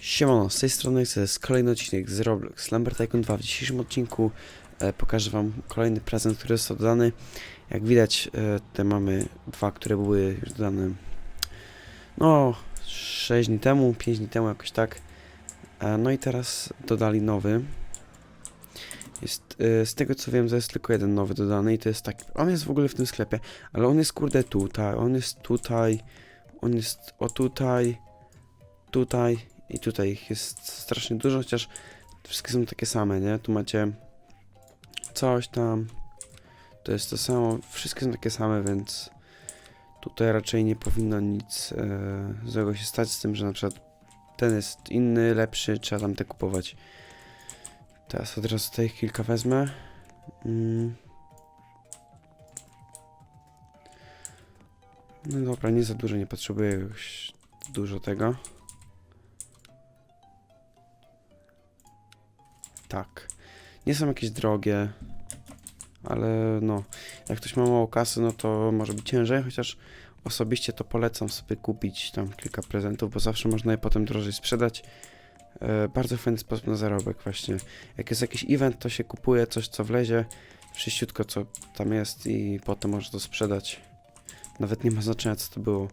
Siemano, z tej strony to jest kolejny odcinek z Roblox Lumber Tycoon 2. W dzisiejszym odcinku e, pokażę wam kolejny prezent, który został dodany. Jak widać, e, te mamy dwa, które były już dodane no 6 dni temu, 5 dni temu jakoś tak. E, no i teraz dodali nowy. Jest, e, z tego co wiem, to jest tylko jeden nowy dodany i to jest taki, on jest w ogóle w tym sklepie, ale on jest kurde tutaj, on jest tutaj, on jest o tutaj, tutaj i tutaj ich jest strasznie dużo, chociaż wszystkie są takie same, nie? Tu macie coś tam, to jest to samo, wszystkie są takie same, więc tutaj raczej nie powinno nic e, złego się stać z tym, że na przykład ten jest inny, lepszy, trzeba tam te kupować. Teraz od razu tutaj kilka wezmę. Mm. No dobra, nie za dużo, nie potrzebuję już dużo tego. Tak. Nie są jakieś drogie, ale no, jak ktoś ma mało kasy, no to może być ciężej, chociaż osobiście to polecam sobie kupić tam kilka prezentów, bo zawsze można je potem drożej sprzedać. E, bardzo fajny sposób na zarobek właśnie. Jak jest jakiś event, to się kupuje coś, co wlezie, wszyściutko co tam jest i potem można to sprzedać. Nawet nie ma znaczenia, co to było.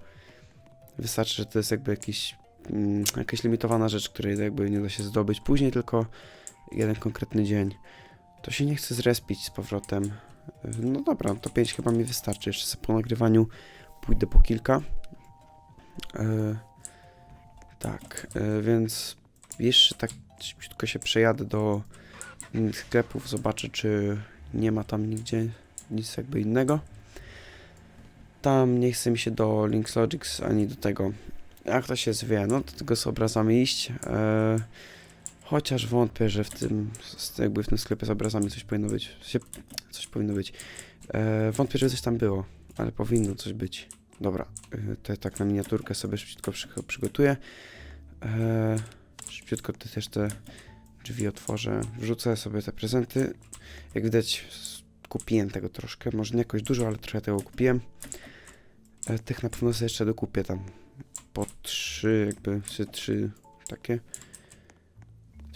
Wystarczy, że to jest jakby jakiś, mm, jakaś limitowana rzecz, której jakby nie da się zdobyć później, tylko jeden konkretny dzień. To się nie chce zrespić z powrotem. No dobra, to 5 chyba mi wystarczy. Jeszcze po nagrywaniu pójdę po kilka. E, tak, e, więc jeszcze tak szybciutko się przejadę do innych sklepów, zobaczę czy nie ma tam nigdzie nic jakby innego. Tam nie chce mi się do Links Logics ani do tego. Jak to się zwie, no do tego z obrazami iść. E, Chociaż wątpię, że w tym, jakby w tym sklepie z obrazami coś powinno być. Coś powinno być. E, wątpię, że coś tam było, ale powinno coś być. Dobra, e, to tak na miniaturkę sobie szybciutko przy, przygotuję. E, szybciutko te, też te drzwi otworzę. Wrzucę sobie te prezenty. Jak widać, kupiłem tego troszkę. Może nie jakoś dużo, ale trochę tego kupiłem. E, tych na pewno sobie jeszcze dokupię tam po trzy, jakby, trzy takie.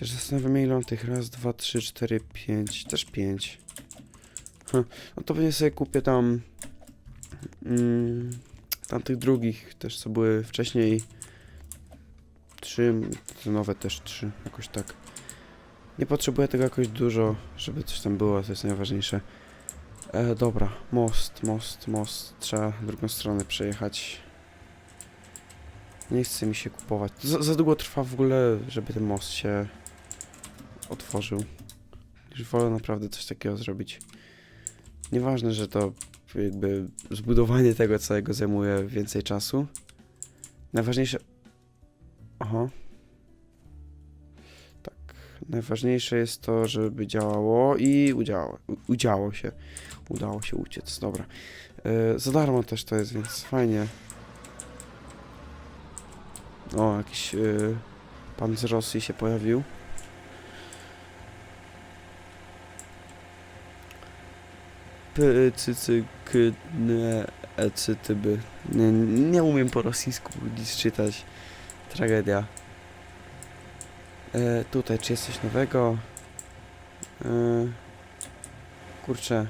Też zastanawiam ile mam tych. Raz, dwa, trzy, cztery, pięć. Też pięć. Huh. No to pewnie sobie kupię tam... Mm, tamtych drugich też, co były wcześniej. Trzy, nowe też trzy, jakoś tak. Nie potrzebuję tego jakoś dużo, żeby coś tam było, to jest najważniejsze. E, dobra, most, most, most. Trzeba drugą stronę przejechać. Nie chce mi się kupować. Za długo trwa w ogóle, żeby ten most się otworzył. Już wolę naprawdę coś takiego zrobić. Nieważne, że to jakby zbudowanie tego całego zajmuje więcej czasu. Najważniejsze... Aha. Tak. Najważniejsze jest to, żeby działało i udziało, udziało się. Udało się uciec, dobra. Yy, za darmo też to jest, więc fajnie. O, jakiś yy, pan z Rosji się pojawił. N, e. Nie, nie umiem po rosyjsku nic czytać. Tragedia. E, tutaj, czy jest coś nowego? E, kurczę.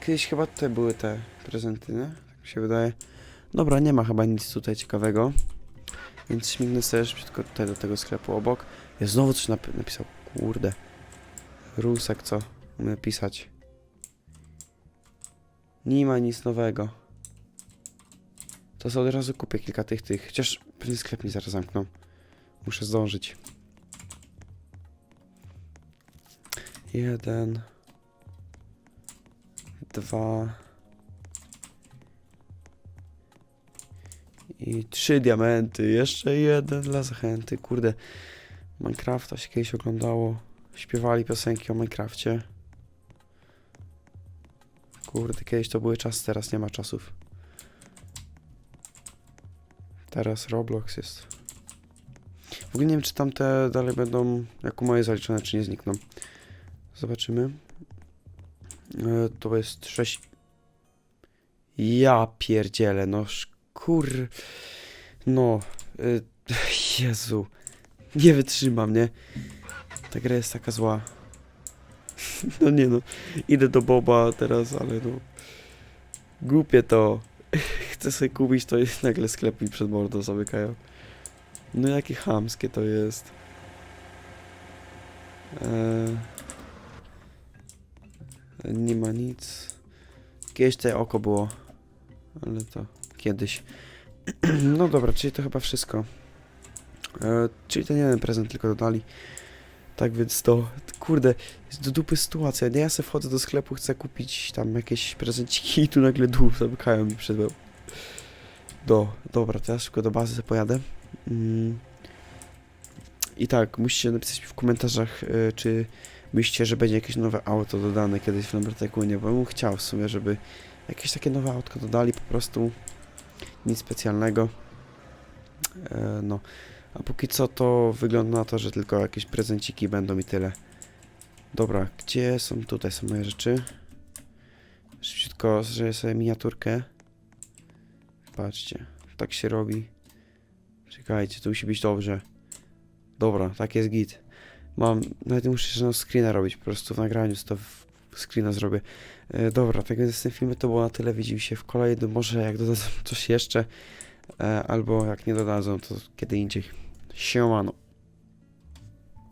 Kiedyś chyba tutaj były te prezenty, nie? Tak mi się wydaje. Dobra, nie ma chyba nic tutaj ciekawego. Więc śmignę sobie szybciutko tutaj do tego sklepu obok. Ja znowu coś nap napisał. Kurde. Rusek, co? Umie pisać. Nie ma nic nowego. To sobie od razu kupię kilka tych, tych. Chociaż pewnie sklep mi zaraz zamkną. Muszę zdążyć. Jeden. Dwa. I trzy diamenty. Jeszcze jeden dla zachęty. Kurde. Minecrafta się kiedyś oglądało. Śpiewali piosenki o Minecrafcie. Kurde, kiedyś to były czasy, teraz nie ma czasów. Teraz Roblox jest. W ogóle nie wiem, czy tamte dalej będą jako moje zaliczone, czy nie znikną. Zobaczymy. E, to jest 6. Ja pierdzielę, no kur... No, y, Jezu. Nie wytrzymam, nie? Ta gra jest taka zła. No nie no. Idę do Boba teraz, ale no. Głupie to. Chcę sobie kupić, to jest nagle sklep mi przed mordą zamykają. No jakie chamskie to jest. Eee, nie ma nic. Kiedyś tutaj oko było. Ale to kiedyś. No dobra, czyli to chyba wszystko. E, czyli nie jeden prezent tylko dodali. Tak więc to, kurde, jest do dupy sytuacja. Nie, ja sobie wchodzę do sklepu, chcę kupić tam jakieś prezenciki i tu nagle dół zamykają mi przed łeb. Do, dobra, teraz szybko do bazy pojadę. Mm. I tak, musicie napisać mi w komentarzach, y, czy myślicie, że będzie jakieś nowe auto dodane kiedyś w Lambertecunie, bo bym chciał w sumie, żeby jakieś takie nowe autko dodali, po prostu nic specjalnego. E, no, a póki co to wygląda na to, że tylko jakieś prezenciki będą i tyle. Dobra, gdzie są? Tutaj są moje rzeczy. Szybciutko zrzeję sobie miniaturkę. Patrzcie, tak się robi. Czekajcie, to musi być dobrze. Dobra, tak jest git. Mam, nawet muszę żadnego screena robić, po prostu w nagraniu to screena zrobię. E, dobra, tak więc z tym filmem to było na tyle. Widzimy się w kolejnym, może jak dodadzą coś jeszcze, e, albo jak nie dodadzą, to kiedy indziej. Siemano.